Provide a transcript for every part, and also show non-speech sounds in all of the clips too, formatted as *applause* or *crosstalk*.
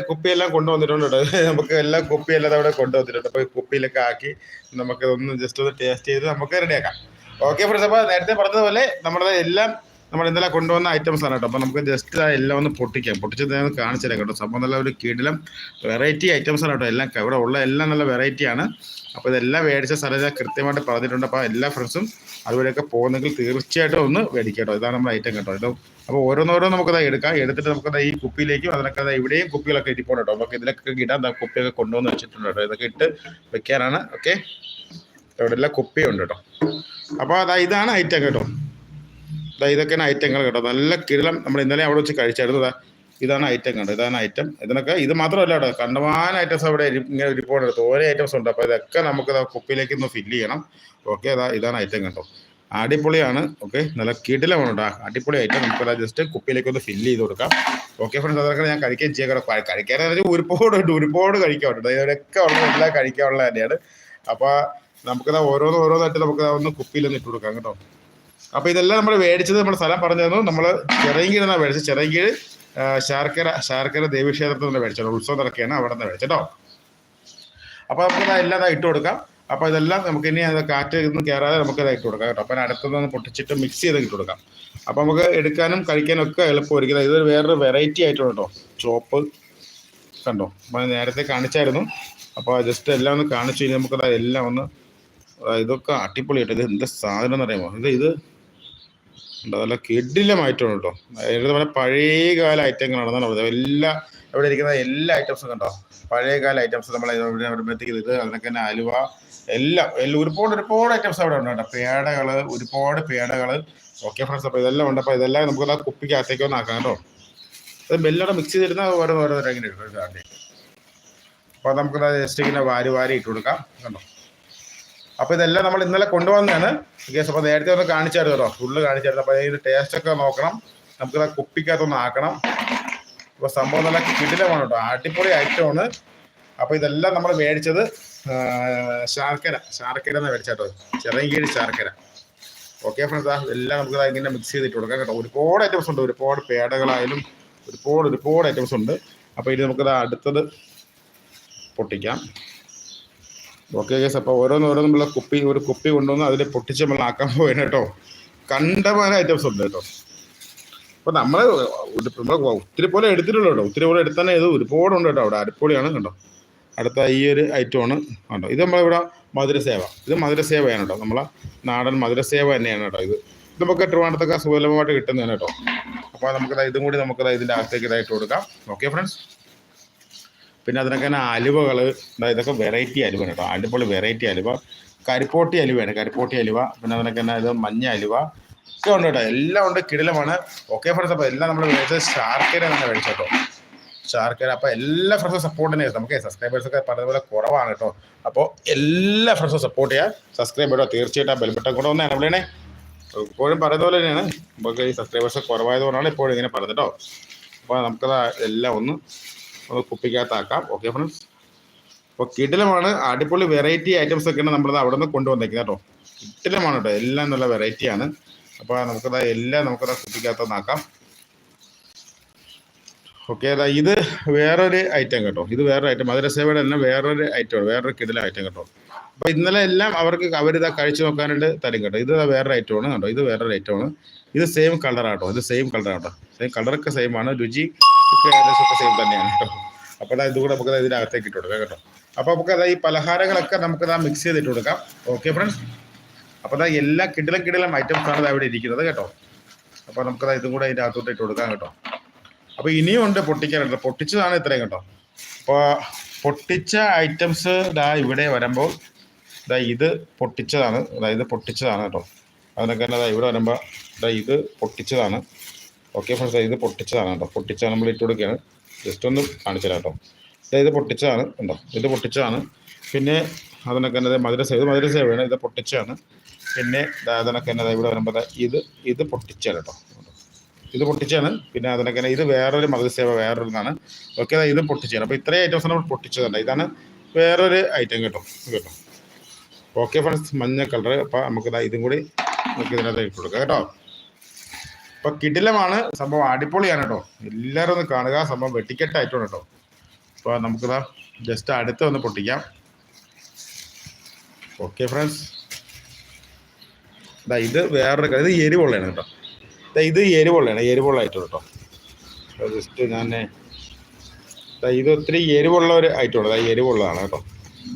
കുപ്പിയെല്ലാം കൊണ്ടുവന്നിട്ടുണ്ട് കേട്ടോ. *laughs* നമുക്ക് എല്ലാം കുപ്പിയെല്ലാം അവിടെ കൊണ്ടുവന്നിട്ടുണ്ട്. അപ്പോൾ കുപ്പിയിലൊക്കെ ആക്കി നമുക്ക് ഒന്ന് ജസ്റ്റ് ഒന്ന് ടേസ്റ്റ് ചെയ്ത് നമുക്ക് റെഡിയാക്കാം ഓക്കെ ഫ്രണ്ട്സ് അപ്പോൾ നേരത്തെ പറഞ്ഞതുപോലെ നമ്മുടെ എല്ലാം നമ്മൾ ഇന്നലെ കൊണ്ടുവന്ന ഐറ്റംസ് ആണ് കേട്ടോ. അപ്പോൾ നമുക്ക് ജസ്റ്റ് എല്ലാം ഒന്ന് പൊട്ടിക്കാം. പൊട്ടിച്ചത് ഞാൻ കാണിച്ചു തരാം കേട്ടോ. സംഭവം നല്ല ഒരു കീടിലും വെറൈറ്റി ഐറ്റംസ് ആണ് കേട്ടോ. എല്ലാം ഇവിടെ ഉള്ള എല്ലാം നല്ല വെറൈറ്റി ആണ്. അപ്പോൾ ഇതെല്ലാം മേടിച്ച സ്ഥലം ഞാൻ കൃത്യമായിട്ട് പറഞ്ഞിട്ടുണ്ട്. അപ്പോൾ എല്ലാ ഫ്രണ്ട്സും അതുപോലെയൊക്കെ പോകുന്നെങ്കിൽ തീർച്ചയായിട്ടും ഒന്ന് മേടിക്കട്ടോ. കേട്ടോ ഇതാണ് നമ്മുടെ ഐറ്റം കേട്ടോ. കേട്ടോ അപ്പോൾ ഓരോന്നോരോ നമുക്കത് എടുക്കാം. എടുത്തിട്ട് നമുക്കത് ഈ കുപ്പിയിലേക്കും അതിനൊക്കെ ഇവിടെയും കുപ്പികളൊക്കെ ഇരിപ്പുണ്ട് കേട്ടോ. നമുക്ക് ഇതിലൊക്കെ ഇടാൻ കുപ്പിയൊക്കെ കൊണ്ടുവന്ന് വെച്ചിട്ടുണ്ട് കേട്ടോ. ഇതൊക്കെ ഇട്ട് വെക്കാനാണ്. ഓക്കെ? ഇവിടെ എല്ലാം കുപ്പിയുണ്ട് കേട്ടോ. അപ്പോൾ അതാ ഇതാണ് ഐറ്റം കേട്ടോ. ഇതൊക്കെയാണ് ഐറ്റങ്ങൾ കേട്ടോ. നല്ല കിരളം നമ്മൾ ഇന്നലെ അവിടെ വെച്ച് കഴിച്ചായിരുന്നു. ഇതാണ് ഐറ്റം കണ്ടത്. ഇതാണ് ഐറ്റം ഇതിനൊക്കെ ഇത് മാത്രമല്ല കേട്ടോ. കണ്ടമാന ഐറ്റംസ് അവിടെ ഇങ്ങനെ ഇങ്ങനെ ഇരിപ്പുണ്ട് ഓരോ ഐറ്റംസ് ഉണ്ട്. അപ്പോൾ ഇതൊക്കെ നമുക്ക് കുപ്പിയിലേക്ക് ഒന്ന് ഫില്ല് ചെയ്യണം. ഓക്കെ അതാ ഇതാണ് ഐറ്റം കണ്ടോ. അടിപൊളിയാണ്. ഓക്കെ നല്ല കിടിലമാണ് കേട്ടോ. അടിപൊളി ഐറ്റം നമുക്ക് ജസ്റ്റ് കുപ്പിയിലേക്ക് ഒന്ന് ഫില്ല് ചെയ്ത് കൊടുക്കാം. ഓക്കെ ഫ്രണ്ട്സ് അതൊക്കെ ഞാൻ കഴിക്കുകയും ചെയ്യാം കേട്ടോ. കഴിക്കാൻ ഒരുപാട് ഉണ്ട്. ഒരുപാട് കഴിക്കാറുണ്ട് ഇതൊക്കെ ഉള്ളത് എല്ലാം കഴിക്കാനുള്ള തന്നെയാണ്. അപ്പോൾ നമുക്കത് ഓരോന്ന് ഓരോന്നായിട്ട് നമുക്ക് ഒന്ന് കുപ്പിയിലൊന്ന് ഇട്ട് കൊടുക്കാം കേട്ടോ. അപ്പോൾ ഇതെല്ലാം നമ്മൾ മേടിച്ചത് നമ്മുടെ സ്ഥലം പറഞ്ഞു തന്നു നമ്മൾ ചെറിയങ്കീഴെന്നാണ് മേടിച്ചത്. ചെറിയ ആ, ശാർക്കര ശാർക്കര ദേവീക്ഷേത്രത്തിൽ നിന്ന് മേടിച്ചത് ഉത്സവം നടക്കുകയാണ് അവിടെ നിന്ന് മേടിച്ചോ അപ്പോൾ നമുക്ക് എല്ലാം ഇട്ട് കൊടുക്കാം. അപ്പോൾ ഇതെല്ലാം നമുക്ക് ഇനി അത് കാറ്റ് ഇന്ന് കയറാതെ നമുക്ക് ഇത് ഇട്ട് കൊടുക്കാം കേട്ടോ. അപ്പോൾ അടുത്തുനിന്ന് പൊട്ടിച്ചിട്ട് മിക്സ് ചെയ്ത് ഇട്ട് കൊടുക്കാം. അപ്പോൾ നമുക്ക് എടുക്കാനും കഴിക്കാനും ഒക്കെ എളുപ്പമായിരിക്കും. ഇതൊരു വേറൊരു വെറൈറ്റി ആയിട്ടുണ്ട് കേട്ടോ. ചോപ്പ് കണ്ടോ? അപ്പൊ നേരത്തെ കാണിച്ചായിരുന്നു. അപ്പോൾ ജസ്റ്റ് എല്ലാം ഒന്ന് കാണിച്ചു കഴിഞ്ഞാൽ നമുക്ക് ദാ എല്ലാം ഒന്ന് ഇതൊക്കെ അടിപൊളിയായിട്ട് ഇത് എന്താ സാധനം എന്ന് അറിയാമോ? ഇത് ഇത് നല്ല കിടിലമായിട്ടുണ്ട് കേട്ടോ. അതായത് പറഞ്ഞാൽ പഴയകാല ഐറ്റങ്ങളാണ് എന്നാണ് പറയുന്നത് എല്ലാ ഇവിടെ ഇരിക്കുന്ന എല്ലാ ഐറ്റംസും കണ്ടോ? പഴയകാല ഐറ്റംസ് നമ്മൾ ഇവിടെ വരുമ്പോഴത്തേക്ക് ഇത് അതിനൊക്കെ തന്നെ അലുവ എല്ലാം എല്ലാം ഒരുപാട് ഒരുപാട് ഐറ്റംസ് അവിടെ ഉണ്ട് കേട്ടോ. പേടകൾ ഒരുപാട് പേടകൾ ഓക്കെ ഫ്രണ്ട്സ് അപ്പോൾ ഇതെല്ലാം ഉണ്ട്. അപ്പോൾ ഇതെല്ലാം നമുക്ക് ആ കുപ്പിക്കകത്തേക്ക് ഒന്ന് ആക്കാം കേട്ടോ. അത് മെല്ലോടെ മിക്സ് ചെയ്തിരുന്ന ഓരോ ഓരോ ഇങ്ങനെ ഇടും അപ്പോൾ നമുക്ക് ജസ്റ്റ് ഇങ്ങനെ വാരി വാരി ഇട്ട് കൊടുക്കാം. കണ്ടോ? അപ്പോൾ ഇതെല്ലാം നമ്മൾ ഇന്നലെ കൊണ്ടുവന്നതാണ്. കേസ് അപ്പോൾ നേരത്തെ ഒന്ന് കാണിച്ചായിരുന്നു കേട്ടോ. ഫുള്ള് കാണിച്ചായിരുന്നു. അപ്പോൾ അതിന്റെ ടേസ്റ്റ് ഒക്കെ നോക്കണം. നമുക്ക് ആ കുപ്പിക്കകത്തൊന്ന് ആക്കണം. അപ്പോൾ സംഭവം നല്ല കിടിലമാണ് കേട്ടോ. അടിപൊളി ഐറ്റമാണ് അപ്പോൾ ഇതെല്ലാം നമ്മൾ മേടിച്ചത് ശാർക്കര. ശർക്കര എന്ന് ചെറിയ ചെറിയങ്കീഴ് ശർക്കര. ഓക്കെ ഫ്രണ്ട്സ് ആ ഇതെല്ലാം നമുക്ക് ഇങ്ങനെ മിക്സ് ചെയ്തിട്ട് കൊടുക്കാം കേട്ടോ. ഒരുപാട് ഐറ്റംസ് ഉണ്ട്. ഒരുപാട് പേടകളായാലും ഒരുപാട് ഒരുപാട് ഐറ്റംസ് ഉണ്ട്. അപ്പോൾ ഇത് നമുക്കത് അടുത്തത് പൊട്ടിക്കാം. ഓക്കെ കേസ് അപ്പോൾ ഓരോന്നോരോന്നുള്ള ഓരോന്ന് കുപ്പി ഒരു കുപ്പി കൊണ്ടുവന്ന് അതിൽ പൊട്ടിച്ച് നമ്മൾ ആക്കാൻ പോയത് കേട്ടോ. കണ്ടമാന ഐറ്റംസ് ഉണ്ട് കേട്ടോ. അപ്പോൾ നമ്മൾ നമ്മൾ ഒത്തിരി പോലെ എടുത്തിട്ടുള്ളൂ കേട്ടോ. ഒത്തിരി പോലെ എടുത്താൽ ഇത് ഒരുപാട് ഉണ്ട് കേട്ടോ. അവിടെ അരിപ്പൊളിയാണ് കണ്ടോ. അടുത്ത ഈ ഒരു ഐറ്റമാണ് കണ്ടോ. ഇത് നമ്മളിവിടെ മധുരസേവ. ഇത് മധുരസേവയാണ് കേട്ടോ. നമ്മളെ നാടൻ മധുരസേവ തന്നെയാണ് കേട്ടോ ഇത്. ഇത് നമുക്ക് ട്രിവാണ്ടത്തൊക്കെ സുലഭമായിട്ട് കിട്ടുന്നതാണ് കേട്ടോ. അപ്പോൾ നമുക്ക് ഇതും കൂടി നമുക്ക് ഇതിന്റെ അകത്തേക്ക് ഇതായിട്ട് കൊടുക്കാം. ഓക്കെ ഫ്രണ്ട്സ് പിന്നെ അതിനൊക്കെ തന്നെ അലുവകൾ ഇതൊക്കെ വെറൈറ്റി അലുവ കേട്ടോ. അടിപൊളി വെറൈറ്റി അലുവ. കരിപ്പോട്ടി അലുവയാണ് കരിപ്പോട്ടി അലുവ. പിന്നെ അതിനൊക്കെ തന്നെ ഇത് മഞ്ഞ അലുവ. ഒക്കെ ഉണ്ട് കേട്ടോ. എല്ലാം ഉണ്ട് കിടിലമാണ്. ഓക്കെ ഫ്രണ്ട്സ് അപ്പോൾ എല്ലാം നമ്മൾ മേടിച്ചത് ശാർക്കര തന്നെ മേടിച്ചു കേട്ടോ. ശാർക്കര അപ്പോൾ എല്ലാ ഫ്രണ്ട്സും സപ്പോർട്ട് തന്നെ നമുക്ക് സബ്സ്ക്രൈബേഴ്സൊക്കെ പറഞ്ഞതുപോലെ കുറവാണ് കേട്ടോ. അപ്പോൾ എല്ലാ ഫ്രണ്ട്സും സപ്പോർട്ട് ചെയ്യുക. സബ്സ്ക്രൈബ് ചെയ്യുക തീർച്ചയായിട്ടും ആ ബെൽബട്ടൺ കൂടെ ഒന്ന് എനബിളണേ എപ്പോഴും പറയുന്ന പോലെ തന്നെയാണ്. നമുക്ക് ഈ സബ്സ്ക്രൈബേഴ്സ് കുറവായതുകൊണ്ടാണ് എപ്പോഴും ഇങ്ങനെ പറഞ്ഞത് കേട്ടോ. അപ്പോൾ നമുക്കത് എല്ലാം ഒന്ന് ഒന്ന് കുപ്പിക്കകത്താക്കാം. ഓക്കെ ഫ്രണ്ട്സ് അപ്പോൾ കിടിലമാണ്. അടിപൊളി വെറൈറ്റി ഐറ്റംസ് ഒക്കെയാണ് നമ്മളത് അവിടെ നിന്ന് കൊണ്ടുവന്നേക്കുന്നത് കേട്ടോ. കിടിലമാണ് കേട്ടോ. എല്ലാം നല്ല വെറൈറ്റിയാണ് അപ്പോൾ നമുക്കത് എല്ലാം നമുക്കത് കുപ്പിക്കകത്തൊന്നാക്കാം. ഓക്കെ അതാ ഇത് വേറൊരു ഐറ്റം കേട്ടോ. ഇത് വേറൊരു ഐറ്റം മധുരസേവയുടെ തന്നെ വേറൊരു ഐറ്റമാണ് വേറൊരു കിടില ഐറ്റം കേട്ടോ. അപ്പോൾ ഇന്നലെ എല്ലാം അവർക്ക് അവരിതാ കഴിച്ചു നോക്കാനായിട്ട് തരും കേട്ടോ. ഇത് വേറൊരു ഐറ്റമാണ് കേട്ടോ. ഇത് വേറൊരു ഐറ്റമാണ് ഇത് സെയിം കളറാട്ടോ ഇത് സെയിം കളറാണ് കേട്ടോ. സെയിം കളറൊക്കെ സെയിം ആണ്. രുചി ഒക്കെ സെയിം തന്നെയാണ് കേട്ടോ. അപ്പോൾ ഇതുകൂടെ നമുക്ക് ഇതിനകത്തേക്ക് ഇട്ട് കൊടുക്കാം കേട്ടോ. അപ്പോൾ നമുക്ക് അതാ ഈ പലഹാരങ്ങളൊക്കെ നമുക്ക് ദാ മിക്സ് ചെയ്തിട്ട് കൊടുക്കാം. ഓക്കെ ഫ്രണ്ട്സ് അപ്പോൾ അതാ എല്ലാ കിടിലം കിടിലം ഐറ്റംസ് ആണ് ഇവിടെ ഇരിക്കുന്നത് കേട്ടോ. അപ്പോൾ നമുക്ക് ദാ ഇതും കൂടെ അതിന്റെ അകത്തോട്ട് ഇട്ട് കൊടുക്കാം കേട്ടോ. അപ്പോൾ ഇനിയും ഉണ്ട് പൊട്ടിക്കാനുണ്ട് പൊട്ടിച്ചതാണ് ഇത്രയും കേട്ടോ. അപ്പോൾ പൊട്ടിച്ച ഐറ്റംസ് ഇതാ ഇവിടെ വരുമ്പോൾ ഇതാ ഇത് പൊട്ടിച്ചതാണ്. അതായത് പൊട്ടിച്ചതാണ് കേട്ടോ. അതിനൊക്കെ തന്നെ ഇവിടെ വരുമ്പോൾ ഇതാ ഇത് പൊട്ടിച്ചതാണ്. ഓക്കെ ഫ്രണ്ട്സ് ഇത് പൊട്ടിച്ചതാണ് കേട്ടോ. പൊട്ടിച്ചാണ് നമ്മൾ ഇട്ട് കൊടുക്കുകയാണ്. ജസ്റ്റ് ഒന്ന് കാണിച്ചു തരാം കേട്ടോ. ഇത് പൊട്ടിച്ചതാണ് ഉണ്ടോ ഇത് പൊട്ടിച്ചതാണ്. പിന്നെ അതിനൊക്കെ തന്നെ ദാ മധുര സേവ ഇത് സേവയാണ് ഇത് പൊട്ടിച്ചതാണ്. പിന്നെ അതിനൊക്കെ തന്നെ ദാ ഇവിടെ വരുമ്പോൾ ഇത് ഇത് പൊട്ടിച്ചാണ് കേട്ടോ. ഇത് പൊട്ടിച്ചാണ് പിന്നെ അതിനൊക്കെ ഇത് വേറൊരു മതസേവ വേറൊരുന്നാണ് ഓക്കെ ഇത് പൊട്ടിച്ചാണ് അപ്പോൾ ഇത്രയും ഐറ്റംസ് നമ്മൾ പൊട്ടിച്ചതുണ്ട്. ഇതാണ് വേറൊരു ഐറ്റം കേട്ടോ. കേട്ടോ. ഓക്കെ ഫ്രണ്ട്സ് മഞ്ഞ കളർ അപ്പോൾ നമുക്ക് ഇതും കൂടി നമുക്ക് ഇതിനകത്ത് ഇട്ട് കൊടുക്കാം കേട്ടോ. അപ്പോൾ കിടിലമാണ് സംഭവം അടിപൊളിയാണ് കേട്ടോ. എല്ലാരും ഒന്ന് കാണുക. സംഭവം വെട്ടിക്കെട്ടായിട്ടാണ് കേട്ടോ. അപ്പൊ നമുക്കിതാ ജസ്റ്റ് അടുത്ത് ഒന്ന് പൊട്ടിക്കാം. ഓക്കെ ഫ്രണ്ട്സ് ഇതാ ഇത് വേറൊരു ഇത് എരിവുള്ളതാണ് കേട്ടോ. ദാ ഇത് എരിവുള്ളതാണ്. എരിവുള്ളതായിട്ടുണ്ട് കേട്ടോ. ജസ്റ്റ് ഞാൻ ഇത് ഒത്തിരി എരിവുള്ള ഒരു ഐറ്റം ഉണ്ട് അതായത് എരിവുള്ളതാണ് കേട്ടോ.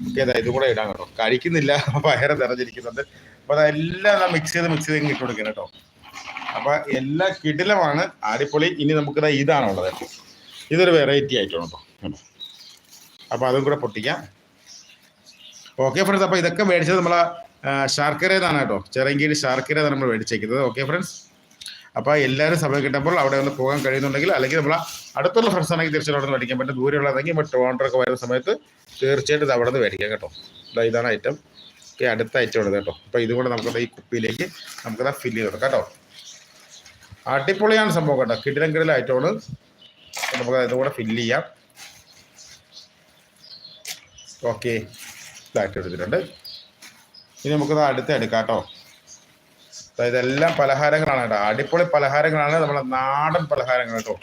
ഓക്കെ അതാ ഇതും കൂടെ ഇടാം കേട്ടോ. കഴിക്കുന്നില്ല. വയറ് നിറഞ്ഞിരിക്കുന്നുണ്ട്. അപ്പോൾ അതെല്ലാം മിക്സ് ചെയ്ത് മിക്സ് ചെയ്ത് ഇട്ട് കൊടുക്കണം കേട്ടോ. അപ്പോൾ എല്ലാ കിടിലമാണ് ആടിപ്പൊളി ഇനി നമുക്കിതാ ഇതാണുള്ളത് ഇതൊരു വെറൈറ്റി ആയിട്ടാണ് കേട്ടോ. അപ്പോൾ അതും കൂടെ പൊട്ടിക്കാം. ഓക്കെ ഫ്രണ്ട്സ് അപ്പോൾ ഇതൊക്കെ മേടിച്ചത് നമ്മളെ ശർക്കര എന്നാണ് കേട്ടോ. ചെറങ്കീട് ശർക്കര എന്നാണ് നമ്മൾ മേടിച്ചേക്കുന്നത്. ഓക്കെ ഫ്രണ്ട്സ് അപ്പോൾ എല്ലാവരും സമയം കിട്ടുമ്പോൾ അവിടെ ഒന്ന് പോകാൻ കഴിയുന്നുണ്ടെങ്കിൽ അല്ലെങ്കിൽ നമ്മൾ അടുത്തുള്ള ഫ്രണ്ട്സ് ആണെങ്കിൽ തീർച്ചയായിട്ടും അവിടെ നിന്ന് മേടിക്കാൻ പറ്റും. ദൂരെയുള്ളതെങ്കിൽ ട്രിവാൻഡ്രം ഒക്കെ വരുന്ന സമയത്ത് തീർച്ചയായിട്ടും അവിടെ നിന്ന് മേടിക്കാം കേട്ടോ. ഇതാണ് ഐറ്റം ഓക്കെ അടുത്ത ഐറ്റം ഉള്ളത് കേട്ടോ. അപ്പോൾ ഇതും കൂടെ നമുക്ക് ഈ കുപ്പിയിലേക്ക് നമുക്കത് ഫില്ല് ചെയ്ത് കൊടുക്കാം കേട്ടോ. അടിപൊളിയാണ് സംഭവം കേട്ടോ. കിടിലം കിടിലം ഐറ്റമാണ് നമുക്ക് ഇതും കൂടെ ഫില്ല് ചെയ്യാം. ഓക്കെ ഫ്ലാറ്റ് എടുത്തിട്ടുണ്ട്. ഇനി നമുക്കത് അടുത്ത് എടുക്കാം കേട്ടോ. അതായത് എല്ലാം പലഹാരങ്ങളാണ് കേട്ടോ. അടിപൊളി പലഹാരങ്ങളാണ്. നമ്മളെ നാടൻ പലഹാരങ്ങൾ കേട്ടോ.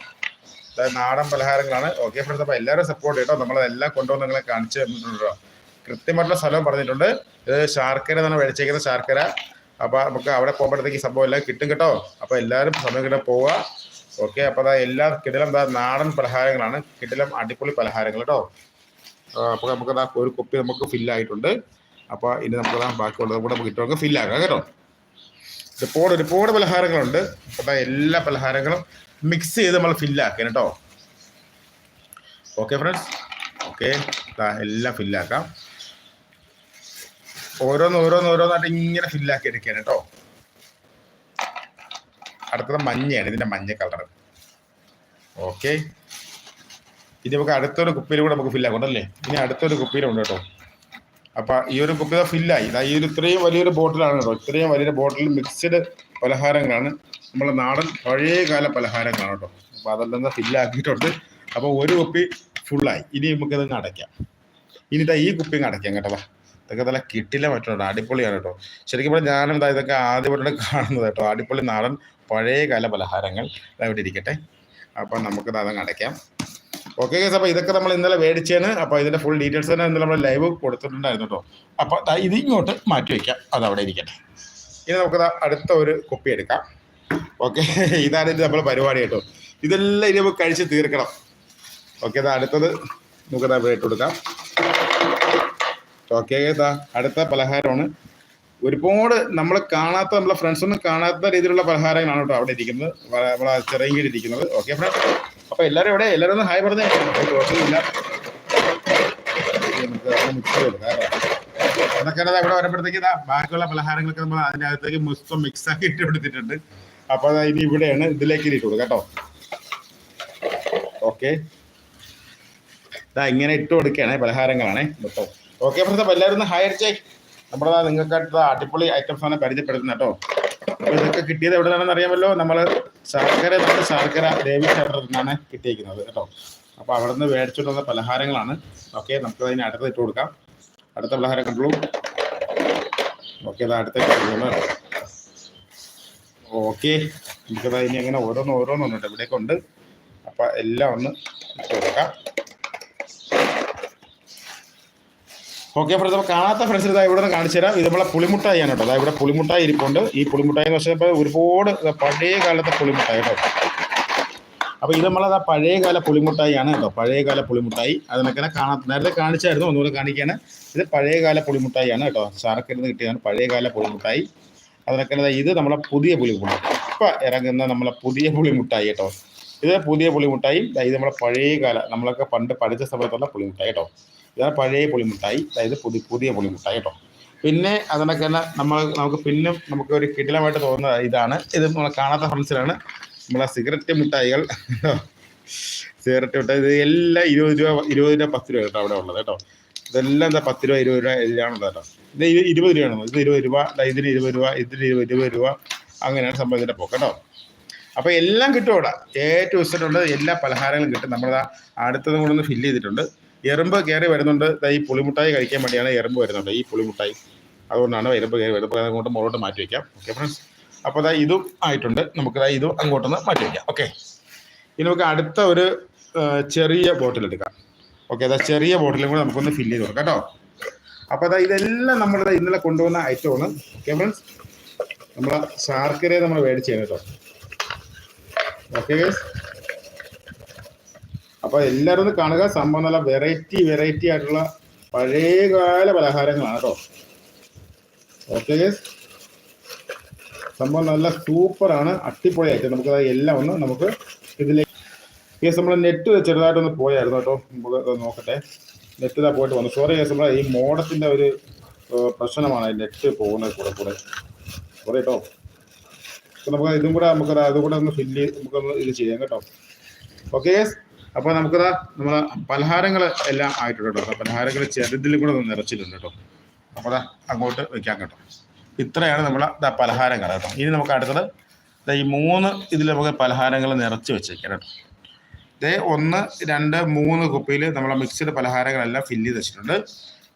അതായത് നാടൻ പലഹാരങ്ങളാണ്. ഓക്കെ ഫ്രണ്ട്സ് അപ്പോൾ എല്ലാവരും സപ്പോർട്ട് കേട്ടോ. നമ്മളതെല്ലാം കൊണ്ടുവന്ന് നിങ്ങളെ കാണിച്ചു തന്നിട്ടുണ്ട് കൃത്യമായിട്ടുള്ള സ്ഥലം പറഞ്ഞിട്ടുണ്ട്. ഇത് ശാർക്കര എന്നാണ് മേടിച്ചേക്കുന്ന ശർക്കര. അപ്പോൾ നമുക്ക് അവിടെ പോകുമ്പോഴത്തേക്ക് സംഭവം എല്ലാം കിട്ടും കേട്ടോ. അപ്പോൾ എല്ലാവരും സമയം കിട്ടാൻ പോവുക. ഓക്കെ അപ്പോൾ അതാ എല്ലാ കിടിലം നാടൻ പലഹാരങ്ങളാണ്. കിടിലം അടിപൊളി പലഹാരങ്ങൾ കേട്ടോ. അപ്പോൾ നമുക്ക് അതാ ഒരു കുപ്പി നമുക്ക് ഫില്ലായിട്ടുണ്ട് അപ്പോൾ ഇനി നമുക്ക് ദാ ബാക്കിയുള്ളത് കൂടെ നമുക്ക് ഇട്ട് ഫില്ലാക്കാം കേട്ടോ. ഒരുപാട് ഒരുപാട് പലഹാരങ്ങളുണ്ട്. അപ്പോൾ എല്ലാ പലഹാരങ്ങളും മിക്സ് ചെയ്ത് നമ്മൾ ഫില്ലാക്കാൻ കേട്ടോ. ഓക്കെ ഫ്രണ്ട്സ് ഓക്കെ എല്ലാം ഫില്ലാക്കാം ഓരോന്ന് ഓരോന്ന് ഓരോന്നായിട്ട് ഇങ്ങനെ ഫില്ലാക്കി എടുക്കുകയാണ് കേട്ടോ. അടുത്തത് മഞ്ഞയാണ് ഇതിന്റെ മഞ്ഞ കളർ ഓക്കെ ഇനി നമുക്ക് അടുത്തൊരു കുപ്പിയിൽ കൂടെ നമുക്ക് ഫില്ലാക്കാം അല്ലേ ഇനി അടുത്തൊരു കുപ്പിയിലുണ്ട് കേട്ടോ. അപ്പൊ ഈ ഒരു കുപ്പി ഫില്ലായി ഇതാ ഈ ഒരു ഇത്രയും വലിയൊരു ബോട്ടിലാണ് കേട്ടോ. ഇത്രയും വലിയൊരു ബോട്ടിൽ മിക്സ്ഡ് പലഹാരങ്ങളാണ്. നമ്മളെ നാടൻ പഴയകാല പലഹാരങ്ങളാണ് കേട്ടോ. അപ്പൊ അതെല്ലാം ഫില്ലാക്കിയിട്ടുണ്ട് അപ്പൊ ഒരു കുപ്പി ഫുള്ളായി ഇനി നമുക്കിത് അടയ്ക്കാം. ഇനി ഇതാ ഈ കുപ്പി അടയ്ക്കാം കേട്ടോ. ഇതൊക്കെ നല്ല കിട്ടില്ല മറ്റുണ്ട് അടിപൊളിയാണ് കേട്ടോ. ശരിക്കും പറഞ്ഞാൽ ഞാനും ഇതാ ഇതൊക്കെ ആദ്യമായിട്ടാണ് കാണുന്നത് കേട്ടോ. അടിപൊളി നാടൻ പഴയകാല പലഹാരങ്ങൾ ഇവിടെ ഇരിക്കട്ടെ. അപ്പം നമുക്ക് അതങ്ങ് അടയ്ക്കാം. ഓക്കെ ഗൈസ് അപ്പോൾ ഇതൊക്കെ നമ്മൾ ഇന്നലെ മേടിച്ചാണ് അപ്പോൾ ഇതിന്റെ ഫുൾ ഡീറ്റെയിൽസ് തന്നെ ഇന്നലെ നമ്മൾ ലൈവ് കൊടുത്തിട്ടുണ്ടായിരുന്നു കേട്ടോ. അപ്പോൾ ഇത് ഇങ്ങോട്ട് മാറ്റി വയ്ക്കാം അത് അവിടെ ഇരിക്കട്ടെ. ഇനി നമുക്ക് അടുത്ത ഒരു കുപ്പി എടുക്കാം. ഓക്കെ ഇതാണ് ഇത് നമ്മളെ പരിപാടി കേട്ടോ. ഇതെല്ലാം ഇനി നമുക്ക് കഴിച്ച് തീർക്കണം. ഓക്കെ അടുത്തത് നമുക്ക് ഇട്ട് കൊടുക്കാം. ഓക്കെ ഇതാ അടുത്ത പലഹാരമാണ്. ഒരുപാട് നമ്മൾ കാണാത്ത നമ്മളെ ഫ്രണ്ട്സ് ഒന്നും കാണാത്ത രീതിയിലുള്ള പലഹാരങ്ങളാണ് കേട്ടോ അവിടെ ഇരിക്കുന്നത്. നമ്മളെ ചെറിയ ഇരിക്കുന്നത്. ഓക്കെ ഫ്രണ്ട്സ് അപ്പൊ എല്ലാവരും ഇവിടെ എല്ലാവരും ഒന്ന് ഹായ് പറഞ്ഞേ. കുഴപ്പമില്ല നമുക്ക് മിക്സ് ചെയ്ത് കൊടുക്കാം കേട്ടോ. അതൊക്കെ ഇവിടെ വരുമ്പോഴത്തേക്ക് ബാക്കിയുള്ള പലഹാരങ്ങളൊക്കെ നമ്മൾ അതിനകത്തേക്ക് മൊത്തം മിക്സ് ആക്കി ഇട്ട് കൊടുത്തിട്ടുണ്ട്. അപ്പൊ അതാ ഇനി ഇവിടെയാണ് ഇതിലേക്ക് ഇട്ട് കൊടുക്കുക കേട്ടോ. ഓക്കെ ഇങ്ങനെ ഇട്ട് കൊടുക്കുകയാണെ പലഹാരങ്ങളാണേ മൊത്തം ഓക്കെ അപ്പൊ എല്ലാവരും ഹയർ അടിച്ചേ. നമ്മുടെ ദാ നിങ്ങൾക്കായിട്ട് അടിപൊളി ഐറ്റംസ് ആണ് പരിചയപ്പെടുത്തുന്നത് കേട്ടോ. അപ്പൊ ഇതൊക്കെ കിട്ടിയത് എവിടെ നിന്നാണെന്ന് അറിയാമല്ലോ? നമ്മൾ ശർക്കര നമ്മുടെ ശർക്കര ദേവി ക്ഷേത്രത്തിൽ നിന്നാണ് കിട്ടിയിരിക്കുന്നത് കേട്ടോ. അപ്പോൾ അവിടെ നിന്ന് മേടിച്ചിട്ട് വന്ന പലഹാരങ്ങളാണ്. ഓക്കെ നമുക്ക് അതിന് അടുത്ത് ഇട്ട് കൊടുക്കാം. അടുത്ത പലഹാരം കണ്ടുള്ളൂ. ഓക്കെ അത് അടുത്ത ഓക്കെ നമുക്കത് ഇനി അങ്ങനെ ഓരോന്ന് ഓരോന്നുണ്ട് ഇവിടേക്കുണ്ട് ഉണ്ട്. അപ്പൊ എല്ലാം ഒന്ന് ഇട്ട് കൊടുക്കാം. ഓക്കെ ഫ്രണ്ട്സ് അപ്പോൾ കാണാത്ത ഫ്രണ്ട്സ് ഇതാ ഇവിടെ കാണിച്ചു തരാം. ഇത് നമ്മളെ പുളിമുട്ടായിയാണ് കേട്ടോ. അതാ ഇവിടെ പുളിമുട്ടായി ഇരിപ്പുണ്ട്. ഈ പുളിമുട്ടായി എന്ന് വെച്ചാൽ ഒരുപാട് പഴയ കാലത്തെ പുളിമുട്ടായി കേട്ടോ. അപ്പോൾ ഇത് നമ്മളത് പഴയ കാല പുളിമുട്ടായിയാണ് കേട്ടോ. പഴയ കാല പുളിമുട്ടായി. അതിനൊക്കെ കാണാത്ത നേരത്തെ കാണിച്ചായിരുന്നു. ഒന്നുകൂടെ കാണിക്കുകയാണ് ഇത് പഴയ കാല പുളിമുട്ടായിയാണ് കേട്ടോ. നിന്ന് കിട്ടിയതാണ് പഴയ കാല പുളിമുട്ടായി. അതിനൊക്കെ ഇത് നമ്മളെ പുതിയ പുളിമുട്ടായി. ഇപ്പം ഇറങ്ങുന്ന നമ്മളെ പുതിയ പുളിമുട്ടായി കേട്ടോ. ഇത് പുതിയ പുളിമുട്ടായി. ഇത് നമ്മളെ പഴയ കാല. നമ്മളൊക്കെ പണ്ട് പഠിച്ച സമയത്തുള്ള പുളിമുട്ടായി കേട്ടോ. ഇതാണ് പഴയ പുളിമുട്ടായി. അതായത് പുതിയ പുതിയ പുളിമുട്ടായി കേട്ടോ. പിന്നെ അതിനൊക്കെ തന്നെ നമ്മൾ നമുക്ക് പിന്നും നമുക്ക് ഒരു കിടിലമായിട്ട് തോന്നുന്ന ഇതാണ്. ഇത് നമ്മൾ കാണാത്ത ഫ്രണ്ട്സിലാണ് നമ്മളെ സിഗരറ്റ് മിഠായികൾ. സിഗരറ്റ് മിഠായി. ഇത് എല്ലാം ഇരുപത് രൂപ ഇരുപത് രൂപ പത്ത് രൂപ കേട്ടോ അവിടെ ഉള്ളത് കേട്ടോ. ഇതെല്ലാം എന്താ പത്ത് രൂപ ഇരുപത് രൂപ ഇതിലാണുള്ളത് കേട്ടോ. ഇത് ഇരു- ഇരുപത് രൂപയാണ് ഇത് ഇരുപത് രൂപ ഇതിന് ഇരുപത് രൂപ ഇതിന് ഇരുപത് ഇരുപത് രൂപ. അങ്ങനെയാണ് സംഭവം ഇതിന്റെ പോക്ക് കേട്ടോ. അപ്പോൾ എല്ലാം കിട്ടും അവിടെ. ഏറ്റവും ഇഷ്ടമുണ്ട് എല്ലാ പലഹാരങ്ങളും കിട്ടും. നമ്മളത് അടുത്തതും കൂടെ ഒന്ന് ഫില്ല് ചെയ്തിട്ടുണ്ട്. എറുമ്പ് കയറി വരുന്നുണ്ട്. ഈ പുളിമുട്ടായി കഴിക്കാൻ വേണ്ടിയാണ് എറുമ്പ് വരുന്നുണ്ട് ഈ പുളിമുട്ടായി. അതുകൊണ്ടാണ് എറുമ്പ് കയറി വരുന്നത്. അപ്പോൾ അങ്ങോട്ട് മുകളോട്ട് മാറ്റി വയ്ക്കാം. ഓക്കെ ഫ്രണ്ട്സ് അപ്പോൾ അതാ ഇതും ആയിട്ടുണ്ട്. നമുക്ക് അതായത് ഇതും അങ്ങോട്ടൊന്ന് മാറ്റി വയ്ക്കാം. ഓക്കെ ഇനി നമുക്ക് അടുത്ത ഒരു ചെറിയ ബോട്ടിൽ എടുക്കാം. ഓക്കെ അതാ ചെറിയ ബോട്ടിലും കൂടെ നമുക്കൊന്ന് ഫില്ല് ചെയ്ത് കൊടുക്കാം കേട്ടോ. അപ്പോൾ അതാ ഇതെല്ലാം നമ്മൾ ഇന്നലെ കൊണ്ടുവന്ന ഐറ്റമാണ് ഓക്കെ ഫ്രണ്ട്സ് നമ്മളെ ശാർക്കരയെ നമ്മൾ മേടിച്ചാണ് കേട്ടോ. ഓക്കെ അപ്പോൾ എല്ലാവരും ഒന്ന് കാണുക. സംഭവം നല്ല വെറൈറ്റി വെറൈറ്റി ആയിട്ടുള്ള പഴയകാല പലഹാരങ്ങളാണ് കേട്ടോ. ഓക്കെ സംഭവം നല്ല സൂപ്പറാണ് അടിപൊളിയായിട്ട് നമുക്ക് എല്ലാം ഒന്ന് നമുക്ക് ഇതിലേക്ക് കേസ് നമ്മൾ നെറ്റ് ചെറുതായിട്ടൊന്ന് പോയായിരുന്നു കേട്ടോ. നമുക്ക് നോക്കട്ടെ. ഇതാ പോയിട്ട് വന്നു. സോറി കേസ് നമ്മളെ ഈ മോഡത്തിന്റെ ഒരു പ്രശ്നമാണ് നെറ്റ് പോകുന്നത് കൂടെ കൂടെ. സോറി കേട്ടോ. അപ്പോൾ നമുക്ക് ഇതും കൂടെ നമുക്ക് അതും കൂടെ ഒന്ന് ഫില്ല് നമുക്കൊന്ന് ഇത് ചെയ്യാം കേട്ടോ. ഓക്കെ അപ്പോൾ നമുക്കതാ നമ്മൾ പലഹാരങ്ങൾ എല്ലാം ആയിട്ടുണ്ട് കേട്ടോ. പലഹാരങ്ങൾ ചെറുതിൽ കൂടെ നിറച്ചിട്ടുണ്ട് കേട്ടോ. അപ്പോൾ അങ്ങോട്ട് വെക്കാൻ കേട്ടോ. ഇത്രയാണ് നമ്മളെ പലഹാരങ്ങൾ കേട്ടോ. ഇനി നമുക്ക് അടുത്തത് ഈ മൂന്ന് ഇതിൽ നമുക്ക് പലഹാരങ്ങൾ നിറച്ച് വെച്ചേക്കാം കേട്ടോ. ഇതേ ഒന്ന് രണ്ട് മൂന്ന് കുപ്പിയിൽ നമ്മളെ മിക്സ്ഡ് പലഹാരങ്ങളെല്ലാം ഫില്ല് ചെയ്ത് വെച്ചിട്ടുണ്ട്.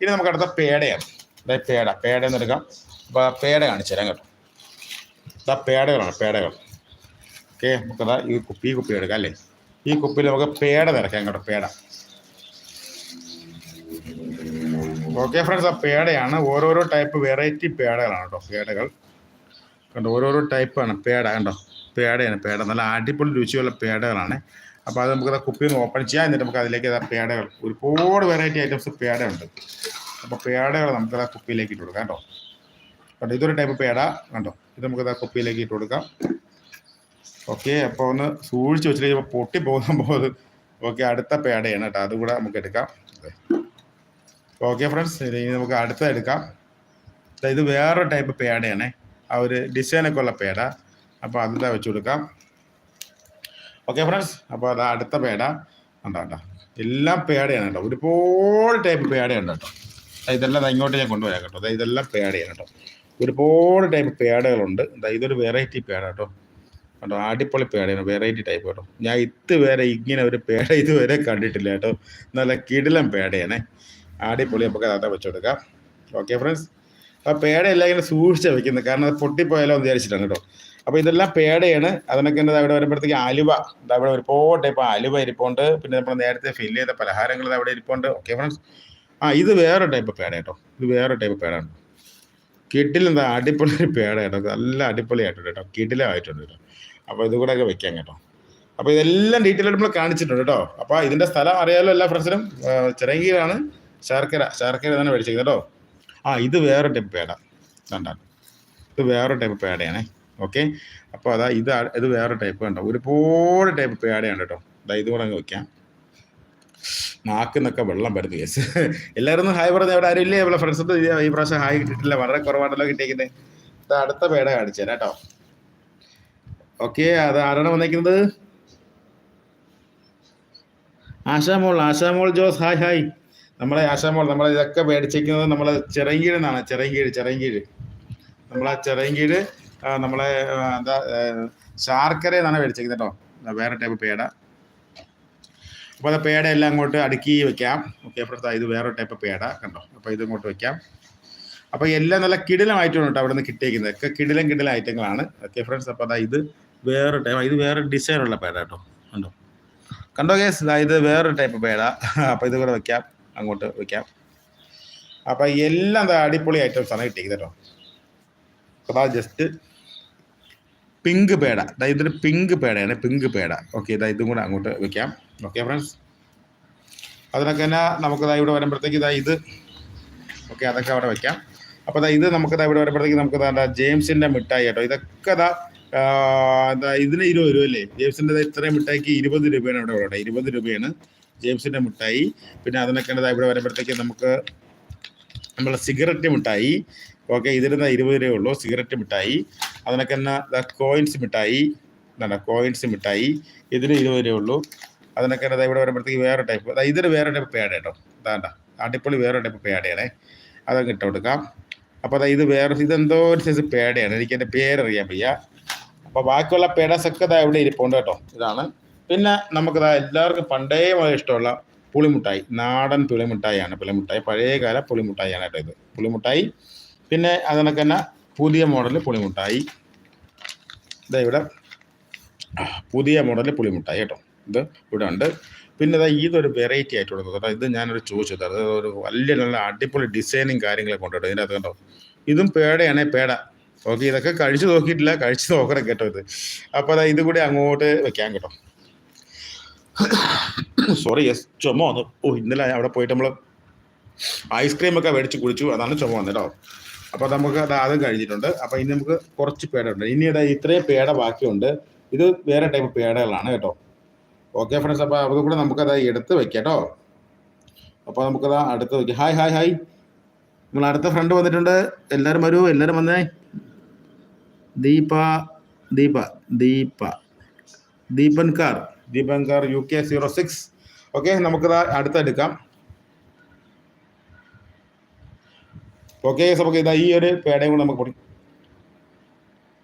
ഇനി നമുക്ക് അടുത്ത പേടയാണ്. അതായത് പേട പേട എന്ന് എടുക്കാം. അപ്പോൾ പേട കാണിച്ചു തരാം കേട്ടോ. ഇതാ പേടകളാണ് പേടകൾ. ഓക്കെ നമുക്കതാ ഈ കുപ്പി കുപ്പി എടുക്കാം അല്ലേ? ഈ കുപ്പിയിൽ നമുക്ക് പേട നിറയ്ക്കാം കേട്ടോ പേട. ഓക്കെ ഫ്രണ്ട്സ് ആ പേടയാണ്. ഓരോരോ ടൈപ്പ് വെറൈറ്റി പേടകളാണ് കേട്ടോ പേടകൾ. കണ്ടോ ഓരോരോ ടൈപ്പാണ് പേട കണ്ടോ? പേടയാണ് പേട. നല്ല അടിപൊളി രുചിയുള്ള പേടകളാണ്. അപ്പോൾ അത് നമുക്ക് കുപ്പി ഒന്ന് ഓപ്പൺ ചെയ്യാം. എന്നിട്ട് നമുക്ക് അതിലേക്ക് ആ പേടകൾ. ഒരുപാട് വെറൈറ്റി ഐറ്റംസ് പേടയുണ്ട് അപ്പോൾ പേടകൾ നമുക്ക് ആ കുപ്പിയിലേക്ക് ഇട്ട് കൊടുക്കാം കേട്ടോ. കണ്ടോ ഇതൊരു ടൈപ്പ് പേട കണ്ടോ? ഇത് നമുക്ക് ആ കുപ്പിയിലേക്ക് ഇട്ട് കൊടുക്കാം. ഓക്കെ അപ്പോൾ ഒന്ന് സൂക്ഷിച്ച് വെച്ചിട്ട് പൊട്ടി പോലെ ഓക്കെ അടുത്ത പേടയാണ് കേട്ടോ. അതുകൂടെ നമുക്ക് എടുക്കാം. ഓക്കെ ഫ്രണ്ട്സ് ഇനി നമുക്ക് അടുത്ത എടുക്കാം. ഇത് വേറൊരു ടൈപ്പ് പേടയാണ് ആ ഒരു ഡിസൈനൊക്കെ ഉള്ള പേട അപ്പോൾ അതിന്റെ വെച്ച് കൊടുക്കാം. ഓക്കെ ഫ്രണ്ട്സ് അപ്പോൾ അത് അടുത്ത പേട ഉണ്ടോ കേട്ടോ എല്ലാം പേടയാണ് കേട്ടോ. ഒരുപാട് ടൈപ്പ് പേടയുണ്ട് കേട്ടോ. ഇതെല്ലാം ഇങ്ങോട്ട് ഞാൻ കൊണ്ടുപോയാൽ കേട്ടോ. ഇതെല്ലാം പേടയാണ് കേട്ടോ. ഒരുപാട് ടൈപ്പ് പേടകളുണ്ട് ഇതൊരു വെറൈറ്റി പേട കേട്ടോ. കേട്ടോ അടിപൊളി പേടയാണ് വെറൈറ്റി ടൈപ്പ് കേട്ടോ. ഞാൻ ഇതുവരെ ഇങ്ങനെ ഒരു പേട *laughs* ഇതുവരെ കണ്ടിട്ടില്ല കേട്ടോ. നല്ല കിടിലം പേടയാണ്. അടിപൊളി നമുക്ക് അതാ വെച്ചെടുക്കാം. ഓക്കെ ഫ്രണ്ട്സ് ആ പേടയെല്ലാം ഇങ്ങനെ സൂക്ഷിച്ച് വെക്കുന്നത് കാരണം അത് പൊട്ടിപ്പോയാലോ എന്ന് വിചാരിച്ചിട്ടാണ് കേട്ടോ. അപ്പോൾ ഇതെല്ലാം പേടയാണ്. അതിനൊക്കെ എന്താ ഇവിടെ വരുമ്പോഴത്തേക്ക് അലുവ. ഇതാ ഇവിടെ ഒരുപാട് ടൈപ്പ് അലുവ ഇരിപ്പുണ്ട്. പിന്നെ നമ്മൾ നേരത്തെ ഫില്ല് ചെയ്ത പലഹാരങ്ങൾ അവിടെ ഇരിപ്പുണ്ട്. ഓക്കെ ഫ്രണ്ട്സ് ആ ഇത് വേറെ ടൈപ്പ് പേട കേട്ടോ. ഇത് വേറെ ടൈപ്പ് പേടാണ് കിഡിലെന്താ അടിപൊളി പേട കേട്ടോ. നല്ല അടിപൊളിയായിട്ടുണ്ട് കേട്ടോ. കിഡിലായിട്ടുണ്ട് കേട്ടോ. അപ്പോൾ ഇത് കൂടെ ഒക്കെ വെക്കാം കേട്ടോ. അപ്പോൾ ഇതെല്ലാം ഡീറ്റെയിൽ ആയിട്ട് നമ്മൾ കാണിച്ചിട്ടുണ്ട് കേട്ടോ. അപ്പോൾ ഇതിന്റെ സ്ഥലം അറിയാമല്ലോ എല്ലാ ഫ്രണ്ട്സിനും ചിറങ്കിയിലാണ് ശർക്കര. ശർക്കര തന്നെ മേടിച്ചേക്കുന്നത് കേട്ടോ. ആ ഇത് വേറെ ടൈപ്പ് പേട. കണ്ടാണ് ഇത് വേറെ ടൈപ്പ് പേടയാണേ. ഓക്കെ അപ്പോൾ അതാ ഇത് ഇത് വേറെ ടൈപ്പ് കണ്ടോ? ഒരുപാട് ടൈപ്പ് പേടയാണ് കേട്ടോ. അതാ ഇത് കൂടെ അങ്ങ് വെക്കാം. നാക്കുന്നൊക്കെ വെള്ളം വരുന്നു കേസ് എല്ലാവരും ഹായ് പറഞ്ഞ അവിടെ ആരും ഇല്ലേ? നമ്മളെ ഫ്രണ്ട്സ് ഈ പ്രാവശ്യം ഹായ് കിട്ടിയിട്ടില്ല. വളരെ കുറവാണല്ലോ കിട്ടിയിരിക്കുന്നത് അടുത്ത പേട കാണിച്ചു തരാം കേട്ടോ. ഓക്കെ അത് ആരാണ് വന്നേക്കുന്നത് ആശാമോൾ ആശാമോൾ ജോസ് ഹായ് ഹായ്. നമ്മളെ ആശാമോൾ നമ്മളെ ഇതൊക്കെ മേടിച്ചേക്കുന്നത് നമ്മളെ ചിറങ്കീഴ് എന്നാണ് ചിറങ്കീഴ് ചിറങ്കീഴ്. നമ്മളെ ചിറങ്കീഴ് നമ്മളെ എന്താ ശാർക്കര എന്നാണ് മേടിച്ചേക്കുന്നത് കേട്ടോ. വേറെ ടൈപ്പ് പേട. അപ്പോൾ അത് പേട എല്ലാം അങ്ങോട്ട് അടുക്കി വെക്കാം. ഓക്കെ അപ്പുറത്ത് ഇത് വേറെ ടൈപ്പ് പേട കണ്ടോ? അപ്പോൾ ഇത് ഇങ്ങോട്ട് വെക്കാം. അപ്പോൾ എല്ലാം നല്ല കിടിലമായിട്ടാണ് കേട്ടോ അവിടെ നിന്ന് കിട്ടിയേക്കുന്നത് ഒക്കെ കിടിലം കിടിലം ഐറ്റങ്ങളാണ് ഓക്കെ ഫ്രണ്ട്സ് അപ്പോൾ അതാ ഇത് വേറെ ടൈപ്പ് ഇത് വേറെ ഡിസൈനുള്ള പേട കേട്ടോ. കണ്ടോ? കണ്ടോ കേസ് ഇതാ ഇത് വേറെ ടൈപ്പ് പേട അപ്പോൾ ഇത് കൂടെ വെക്കാം. അങ്ങോട്ട് വെക്കാം. അപ്പോൾ എല്ലാം അടിപൊളി ഐറ്റംസ് ആണ് കിട്ടിയത് കേട്ടോ. Just pink peda. ഇതൊരു പിങ്ക് പേടയാണ്. പിങ്ക് പേട. ഓക്കെ ഇതാ ഇതും കൂടെ അങ്ങോട്ട് വെക്കാം. ഓക്കെ ഫ്രണ്ട്സ് അതിനൊക്കെ തന്നെ നമുക്ക് ഇതാ ഇവിടെ വരുമ്പോഴത്തേക്ക് ഇതാ ഇത്. ഓക്കെ അതൊക്കെ അവിടെ വെക്കാം. അപ്പോൾ ഇതാ ഇത് നമുക്ക് ദാ ഇവിടെ വരുമ്പോഴത്തേക്ക് നമുക്ക് ജെയിംസിന്റെ മിഠായി കേട്ടോ. ഇതൊക്കെ എന്താ ഇതിന് ഇരുപത് രൂപ അല്ലേ? ജെയിംസിന്റെ ഇത്രയും മിഠായിക്ക് ഇരുപത് രൂപയാണ് ഇവിടെ ഇവിടെ ഇരുപത് രൂപയാണ് ജെയിംസിന്റെ മിഠായി. പിന്നെ അതിനൊക്കെ ഇവിടെ വരുമ്പോഴത്തേക്ക് നമുക്ക് നമ്മളെ സിഗരറ്റ് മിഠായി. ഓക്കെ ഇതിന് ഇരുപത് രൂപ ഉള്ളൂ സിഗരറ്റ് മിഠായി. അതിനൊക്കെ തന്നെ കോയിൻസ് മിഠായി. എന്താണ് കോയിൻസ് മിഠായി. ഇതിന് ഇരുപത് രൂപ ഉള്ളൂ. അതിനൊക്കെ ഇവിടെ വരുമ്പോഴത്തേക്ക് വേറെ ടൈപ്പ് ഇതിന് വേറെ ടൈപ്പ് പേട കേട്ടോ. അതാണ്ട അടിപൊളി വേറെ ടൈപ്പ് പേടയാണേ അതങ്ങ് ഇട്ട് കൊടുക്കാം. അപ്പോൾ അതായത് ഇത് വേറെ ഇതെന്തോ ഒരു സൈസ് പേടയാണ് എനിക്ക് എന്റെ പേരറിയാൻ വയ്യ. അപ്പോൾ ബാക്കിയുള്ള പേടാസൊക്കെ ഇതാ ഇവിടെ ഇരിപ്പുണ്ട് കേട്ടോ? ഇതാണ്. പിന്നെ നമുക്കിതാ എല്ലാവർക്കും പണ്ടേ വളരെ ഇഷ്ടമുള്ള പുളിമുട്ടായി. നാടൻ പുളിമുട്ടായിയാണ്. പുളിമുട്ടായി പഴയകാല പുളിമുട്ടായിയാണ് കേട്ടോ ഇത്. പുളിമുട്ടായി പിന്നെ അതിനൊക്കെ തന്നെ പുതിയ മോഡൽ പുളിമുട്ടായി. ഇതാ ഇവിടെ പുതിയ മോഡൽ പുളിമുട്ടായി കേട്ടോ. ഇത് ഇവിടെ ഉണ്ട്. പിന്നെ ഇതാ ഇതൊരു വെറൈറ്റി ആയിട്ടുള്ളത് കേട്ടോ ഇത് ഞാനൊരു ചോദിച്ചു തരാം. ഒരു വലിയ നല്ല അടിപൊളി ഡിസൈനും കാര്യങ്ങളൊക്കെ കൊണ്ടുപോയി ഇതിനകത്ത് കണ്ടോ ഇതും പേടയാണേ പേട. ഓക്കെ ഇതൊക്കെ കഴിച്ചു നോക്കിയിട്ടില്ല. കഴിച്ചു നോക്കണം കേട്ടോ ഇത്. അപ്പോൾ അതാ ഇതും കൂടി അങ്ങോട്ട് വെക്കാൻ കേട്ടോ. സോറി യെസ് ചുമ വന്നു. ഓ ഇന്നലെ അവിടെ പോയിട്ട് നമ്മൾ ഐസ്ക്രീം ഒക്കെ മേടിച്ച് കുടിച്ചു. അതാണ് ചുമ വന്നത് കേട്ടോ. അപ്പോൾ നമുക്ക് അത് ആദ്യം കഴിഞ്ഞിട്ടുണ്ട്. അപ്പോൾ ഇനി നമുക്ക് കുറച്ച് പേട ഉണ്ട് ഇനി ഇതാ ഇത്രയും പേട ബാക്കിയുണ്ട്. ഇത് വേറെ ടൈപ്പ് പേടകളാണ് കേട്ടോ. ഓക്കെ ഫ്രണ്ട്സ് അപ്പോൾ അതും കൂടെ നമുക്കത് എടുത്ത് വെക്കാം കേട്ടോ. അപ്പോൾ നമുക്കത് അടുത്ത് വെക്കാം. ഹായ് ഹായ് ഹായ് നിങ്ങൾ അടുത്ത ഫ്രണ്ട് വന്നിട്ടുണ്ട്. എല്ലാവരും വരൂ. എല്ലാവരും വന്നേ. Deepa Deepa Deepa. Dipankar. Dipankar U K zero six okay നമുക്കത് അടുത്തെടുക്കാം. ഓക്കെ നമുക്ക് ഇതാ ഈ ഒരു പേടയും കൂടെ നമുക്ക് പൊടി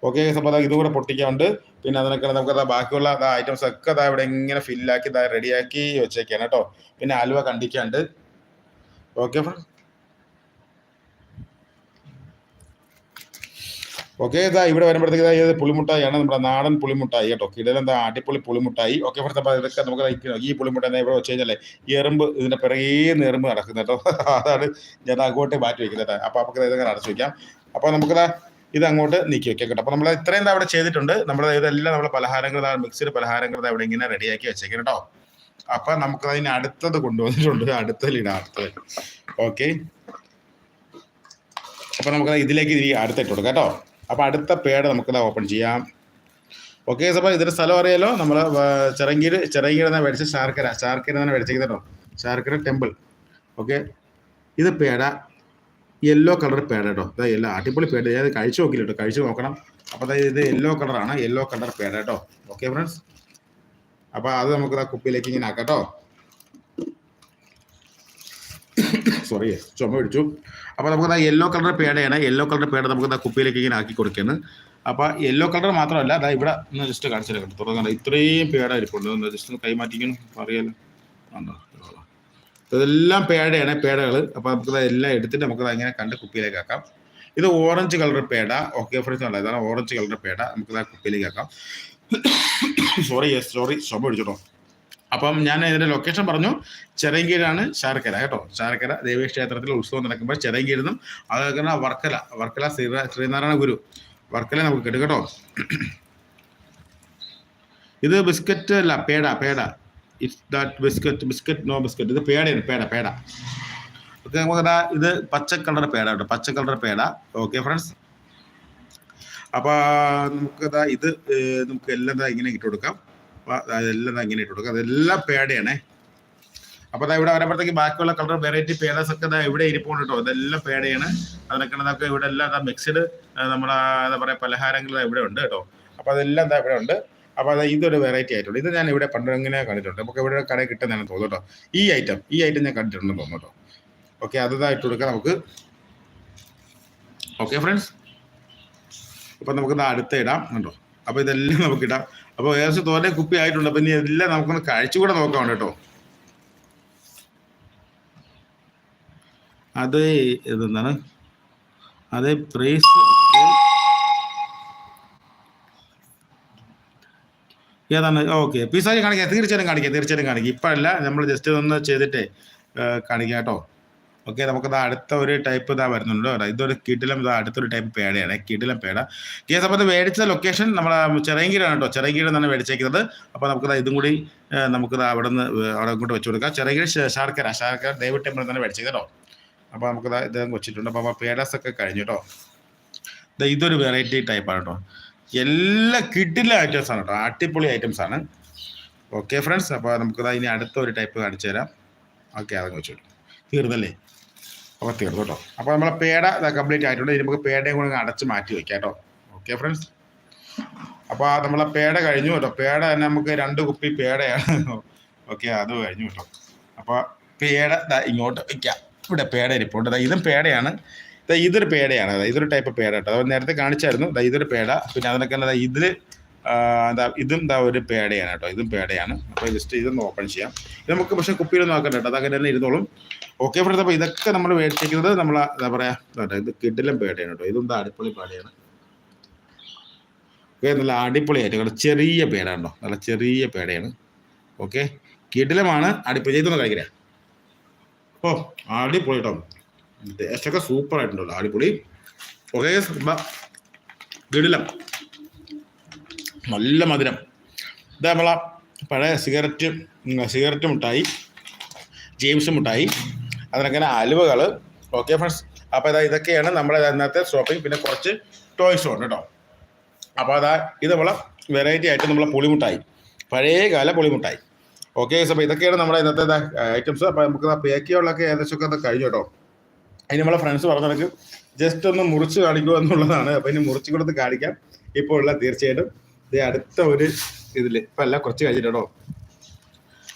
ഓക്കെ അപ്പോൾ അതാ ഇതും കൂടെ പൊട്ടിക്കാനുണ്ട്. പിന്നെ അതിനൊക്കെ നമുക്ക് അതാ ബാക്കിയുള്ള അതാ ഐറ്റംസ് ഒക്കെ അതാ ഇവിടെ ഇങ്ങനെ ഫില്ലാക്കി ഇതാ റെഡിയാക്കി വെച്ചേക്കാണ് കേട്ടോ. പിന്നെ അലുവ കണ്ടിക്കാണ്ട് ഓക്കെ ഫ്രണ്ട് ഓക്കെ ഇതാ ഇവിടെ വരുമ്പോഴത്തേക്ക് ഇതാ ഇത് പുളിമുട്ടായിയാണ് നമ്മുടെ നാടൻ പുളിമുട്ടായി കേട്ടോ. കിടലെന്താ അടിപൊളി പുളിമുട്ടായി. ഓക്കെ ഇവിടുത്തെ ഇതൊക്കെ നമുക്ക് കഴിക്കണം ഈ പുളിമുട്ട എന്നാൽ ഇവിടെ വെച്ച് കഴിഞ്ഞാലേ ഈ എറുമ്പ് ഇതിന്റെ പിറകേന്ന് എറുമ്പ് നടക്കുന്നത് കേട്ടോ. *laughs* അതാണ് ഞാൻ അങ്ങോട്ട് മാറ്റി വെക്കുന്നത് കേട്ടോ. അപ്പോൾ നമുക്ക് ഇതങ്ങനെ അടച്ചു വയ്ക്കാം അപ്പോൾ നമുക്കിതാ ഇത് അങ്ങോട്ട് നീക്കി വെക്കാം കേട്ടോ. അപ്പോൾ നമ്മൾ ഇത്രയും അവിടെ ചെയ്തിട്ടുണ്ട്. നമ്മുടെ ഇതെല്ലാം നമ്മുടെ പലഹാരങ്ങൾ മിക്സിഡ് പലഹാരങ്ങൾ അവിടെ ഇങ്ങനെ റെഡിയാക്കി വെച്ചേക്കാം കേട്ടോ. അപ്പൊ നമുക്ക് അതിന് അടുത്തത് കൊണ്ടുവന്നിട്ടുണ്ട്. അടുത്തതിലിടാം അടുത്തത് ഓക്കെ അപ്പൊ നമുക്ക് ഇതിലേക്ക് ഇനി അടുത്തിട്ട് കൊടുക്കാം കേട്ടോ. അപ്പൊ അടുത്ത പേട് നമുക്കത് ഓപ്പൺ ചെയ്യാം. ഓക്കെ അപ്പോൾ ഇതിന്റെ സ്ഥലം അറിയാലോ? നമ്മൾ ചിറങ്കീര് ചിറങ്കീര് എന്നാണ് മേടിച്ച ശാർക്കര. ശാർക്കര എന്നാണ് മേടിച്ചേക്കുന്നത് കേട്ടോ. ശാർക്കര ടെമ്പിൾ ഓക്കെ ഇത് പേട. യെല്ലോ കളർ പേട കേട്ടോ. ഇതാ എല്ലാ അടിപൊളി പേട. ഞാൻ കഴിച്ചു നോക്കില്ല കേട്ടോ. കഴിച്ചു നോക്കണം. അപ്പോൾ അതായത് ഇത് യെല്ലോ കളറാണ് യെല്ലോ കളർ പേട കേട്ടോ. ഓക്കെ ഫ്രണ്ട്സ് അപ്പോൾ അത് നമുക്ക് ആ കുപ്പിയിലേക്ക് ഇങ്ങനെ ആക്കാം കേട്ടോ. *coughs* സോറി ചുമ പിടിച്ചു. അപ്പോൾ നമുക്ക് യെല്ലോ കളർ പേടയാണ്. യെല്ലോ കളർ പേട നമുക്ക് ദാ കുപ്പിയിലേക്ക് ഇങ്ങനെ ആക്കി കൊടുക്കുകയാണ്. അപ്പോൾ യെല്ലോ കളർ മാത്രമല്ല അതാ ഇവിടെ ഒന്ന് ജസ്റ്റ് കാണിച്ചു തരാം ഇത്രയും പേട ഇരിപ്പുണ്ട്. ജസ്റ്റ് ഒന്ന് കൈമാറ്റിക്കണം അറിയാലോ. ഇതെല്ലാം പേടയാണ് പേടകൾ അപ്പോൾ നമുക്ക് എല്ലാം എടുത്തിട്ട് നമുക്ക് ഇങ്ങനെ കണ്ട് കുപ്പിയിലേക്ക് ആക്കാം. ഇത് orange colour peda. Okay friends അല്ല ഇതാണ് ഓറഞ്ച് കളർ പേട. നമുക്ക് കുപ്പിയിലേക്ക് ആക്കാം. *coughs* സോറി സോറി ചുമ പിടിച്ചോട്ടോ അപ്പം ഞാൻ ഇതിന്റെ ലൊക്കേഷൻ പറഞ്ഞു. ചെറങ്കീരാണ് ശാർക്കര കേട്ടോ? ശാർക്കര ദേവീ ക്ഷേത്രത്തിൽ ഉത്സവം നടക്കുമ്പോൾ ചെറങ്കീരെന്നും അതുപോലെ വർക്കല വർക്കല ശ്രീ ശ്രീനാരായണ ഗുരു. വർക്കല നമുക്ക് കിട്ടും കേട്ടോ? ഇത് ബിസ്ക്കറ്റ് അല്ല peda peda. It's that biscuit biscuit no biscuit ഇത് പേടയാണ് പേട പേട. ഓക്കെ നമുക്ക് ഇത് പച്ച കളർ പേട കേട്ടോ? പച്ച കളർ പേട. ഓക്കെ ഫ്രണ്ട്സ് അപ്പൊ നമുക്ക് ഇത് നമുക്ക് എല്ലാം ഇങ്ങനെ ഇട്ട് കൊടുക്കാം. അതെല്ലാം ഇങ്ങനെ ഇട്ട് കൊടുക്കുക അതെല്ലാം പേടയാണേ അപ്പൊ അതാ ഇവിടെ വരുമ്പോഴത്തേക്ക് ബാക്കിയുള്ള കളർ വെറൈറ്റി പേടസ് ഒക്കെ ഇവിടെ ഇരിപ്പുണ്ട് കേട്ടോ ഇതെല്ലാം പേടയാണ് അതിനൊക്കെ നമുക്ക് ഇവിടെ എല്ലാം മിക്സ്ഡ് നമ്മളെ എന്താ പറയാ പലഹാരങ്ങൾ ഇവിടെ ഉണ്ട് കേട്ടോ അപ്പോൾ അതെല്ലാം എന്താ ഇവിടെ ഉണ്ട്. അപ്പോൾ അത് ഇതൊരു വെറൈറ്റി ആയിട്ടുണ്ട്. ഇത് ഞാൻ ഇവിടെ പണ്ട് ഇങ്ങനെ കണ്ടിട്ടുണ്ട്. നമുക്ക് ഇവിടെ കട കിട്ടുന്നതാണ് തോന്നുന്നു കേട്ടോ ഈ ഐറ്റം ഈ ഐറ്റം ഞാൻ കണ്ടിട്ടുണ്ടെന്ന് തോന്നുന്നു കേട്ടോ ഓക്കെ അതായിട്ട് കൊടുക്കാം നമുക്ക്. ഓക്കെ ഫ്രണ്ട്സ് അപ്പൊ നമുക്ക് അടുത്ത ഇടാം. കണ്ടോ? അപ്പൊ ഇതെല്ലാം നമുക്ക് ഇടാം. അപ്പൊ ഏകദേശം തോനെ കുപ്പി ആയിട്ടുണ്ട്. അപ്പൊ ഇനി എല്ലാം നമുക്കൊന്ന് കഴിച്ചുകൂടെ നോക്കാം കേട്ടോ. അത് ഇതെന്താണ്? അത് പ്രൈസ് ഏതാണ്? ഓക്കെ. പീസായി കാണിക്കാം. തീർച്ചയായും കാണിക്കാം. തീർച്ചയായും കാണിക്കാം. ഇപ്പോഴല്ല. നമ്മൾ ജസ്റ്റ് ഒന്ന് ചെയ്തിട്ടേ കാണിക്കാം കേട്ടോ. ഓക്കെ നമുക്ക് അടുത്ത ഒരു ടൈപ്പ് ഇതാ വരുന്നുണ്ട്. ഇതൊരു കിടിലം ഇതാ അടുത്തൊരു ടൈപ്പ് പേടയാണ്. കിടിലം പേട. കേസ് അപ്പോൾ ഇത് മേടിച്ച ലൊക്കേഷൻ നമ്മൾ ചെറങ്കീരാണ് കേട്ടോ. ചെറങ്കീട് തന്നെ മേടിച്ചേക്കുന്നത്. അപ്പോൾ നമുക്കിത് ഇതും കൂടി നമുക്കിത് അവിടെ നിന്ന് അവിടെ ഇങ്ങോട്ട് വെച്ച് കൊടുക്കാം. ചെറങ്കീട് ശാർക്കര ശാർക്കര ദൈവ ടെമ്പിൾ തന്നെ മേടിച്ചത് കേട്ടോ. അപ്പോൾ നമുക്കിത് ഇതും വെച്ചിട്ടുണ്ട്. അപ്പോൾ പേടാസൊക്കെ കഴിഞ്ഞു കേട്ടോ. ഇതൊരു വെറൈറ്റി ടൈപ്പാണ് കേട്ടോ. എല്ലാ കിട്ടില്ല ഐറ്റംസ് ആണ് കേട്ടോ. അടിപൊളി ഐറ്റംസ് ആണ്. ഓക്കെ ഫ്രണ്ട്സ് അപ്പോൾ നമുക്കിത് ഇനി അടുത്ത ഒരു ടൈപ്പ് കാണിച്ചു തരാം ഓക്കെ അതങ്ങ് വെച്ചോളൂ തീർന്നല്ലേ? അപ്പോൾ തീർന്നു കേട്ടോ അപ്പോൾ നമ്മളെ പേട കംപ്ലീറ്റ് ആയിട്ടുണ്ട്. ഇനി നമുക്ക് പേടയും കൂടെ അടച്ച് മാറ്റി വെക്കാം കേട്ടോ ഓക്കെ ഫ്രണ്ട്സ് അപ്പോൾ നമ്മളെ പേട കഴിഞ്ഞു കേട്ടോ പേട തന്നെ നമുക്ക് രണ്ട് കുപ്പി പേടയാണ്. ഓക്കെ അത് കഴിഞ്ഞു കേട്ടോ അപ്പോൾ പേട ഇങ്ങോട്ട് വയ്ക്കാം ഇവിടെ പേട ഇരിപ്പുണ്ട്. ഇതും പേടയാണ്. ഇതൊരു പേടയാണ്. ഇതൊരു ടൈപ്പ് പേട കേട്ടോ അത് നേരത്തെ കാണിച്ചായിരുന്നു. ഇതൊരു പേട. പിന്നെ അതിനൊക്കെ ഇതിൽ ഇതും എന്താ ഒരു പേടയാണ് കേട്ടോ. ഇതും പേടയാണ്. അപ്പോൾ ജസ്റ്റ് ഇതൊന്ന് ഓപ്പൺ ചെയ്യാം. ഇത് നമുക്ക് പക്ഷേ കുപ്പിയിൽ നോക്കണ്ട കേട്ടോ. അതങ്ങനെ തന്നെ ഇരുന്നോളും. ഓക്കെ ഫ്രണ്ട്സ് അപ്പോൾ ഇതൊക്കെ നമ്മൾ മേടിച്ചിരിക്കുന്നത് നമ്മൾ എന്താ പറയുക ഇത് കിഡിലും പേടയാണ് കേട്ടോ. ഇതും അടിപൊളി പേടയാണ്. ഓക്കെ നല്ല അടിപൊളിയായിട്ട് കേട്ടോ ചെറിയ പേട ഉണ്ടോ നല്ല ചെറിയ പേടയാണ്. ഓക്കെ കിടിലമാണ്. അടിപൊളി. ചെയ്തൊന്ന് കഴിക്കില്ല ഓ അടിപൊളി കേട്ടോ. ടേസ്റ്റൊക്കെ സൂപ്പർ ആയിട്ടുണ്ടല്ലോ അടിപൊളി ഓക്കെ കിടിലം. നല്ല മധുരം. ഇത് പഴയ സിഗരറ്റ് സിഗരറ്റ് മുട്ടായി ജെയിംസ് മുട്ടായി അതിനങ്ങനെ അലുവകൾ ഓക്കെ ഫ്രണ്ട്സ് അപ്പോൾ ഇതാ ഇതൊക്കെയാണ് നമ്മുടെ ഇന്നത്തെ ഷോപ്പിംഗ് പിന്നെ കുറച്ച് ടോയ്സും ഉണ്ട് കേട്ടോ. അപ്പോൾ അതാ ഇത് വെറൈറ്റി ആയിട്ട് നമ്മളെ പുളിമുട്ടായി. പഴയ കാല പുളിമുട്ടായി. ഓക്കെ അപ്പോൾ ഇതൊക്കെയാണ് നമ്മുടെ ഇന്നത്തെ ഐറ്റംസ് അപ്പോൾ നമുക്ക് പേക്കിയുള്ളൊക്കെ ഏകദേശമൊക്കെ അത് കഴിഞ്ഞു കേട്ടോ. അതിന് നമ്മളെ ഫ്രണ്ട്സ് പറഞ്ഞ കണക്ക് ജസ്റ്റ് ഒന്ന് മുറിച്ച് കാണിക്കുക എന്നുള്ളതാണ്. അപ്പോൾ ഇനി മുറിച്ച് കൊടുത്ത് കാണിക്കാം. ഇപ്പോൾ ഉള്ള തീർച്ചയായിട്ടും. ഇത് അടുത്ത ഒരു ഇതിൽ ഇപ്പം എല്ലാം കുറച്ച് കഴിഞ്ഞിട്ടോ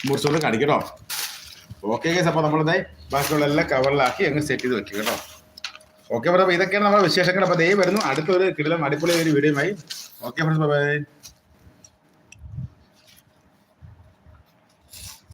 മുറിച്ചോണ്ട് കാണിക്കട്ടോ ഓക്കെ ഗൈസ് അപ്പോൾ നമ്മളിതായി ബാക്കിയുള്ള എല്ലാം കവറിലാക്കി അങ്ങ് സെറ്റ് ചെയ്ത് വെക്കും കേട്ടോ. ഓക്കെ അപ്പോൾ ഇതൊക്കെയാണ് നമ്മുടെ വിശേഷങ്ങൾ. അപ്പോൾ ദൈവം വരുന്നു. അടുത്തൊരു കിടിലം അടിപൊളി ഒരു വീഡിയോയുമായി ഓക്കെ ഫ്രണ്ട്സ് ബൈ